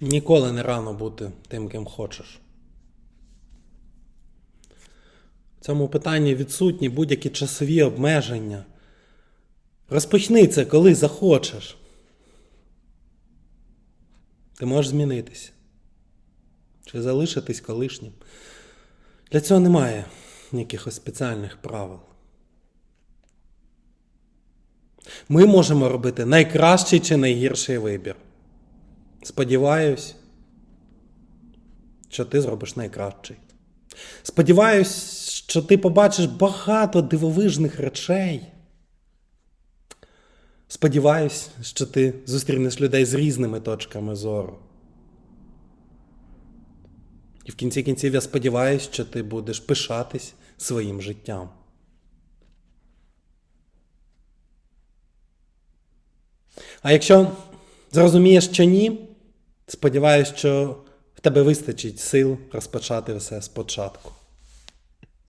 Ніколи не рано бути тим, ким хочеш. В цьому питанні відсутні будь-які часові обмеження. Розпочни це, коли захочеш. Ти можеш змінитися. Чи залишитись колишнім. Для цього немає якихось спеціальних правил. Ми можемо робити найкращий чи найгірший вибір. Сподіваюсь, що ти зробиш найкращий. Сподіваюсь, що ти побачиш багато дивовижних речей. Сподіваюсь, що ти зустрінеш людей з різними точками зору. І в кінці кінців я сподіваюся, що ти будеш пишатись своїм життям. А якщо зрозумієш, що ні, сподіваюся, що в тебе вистачить сил розпочати все спочатку.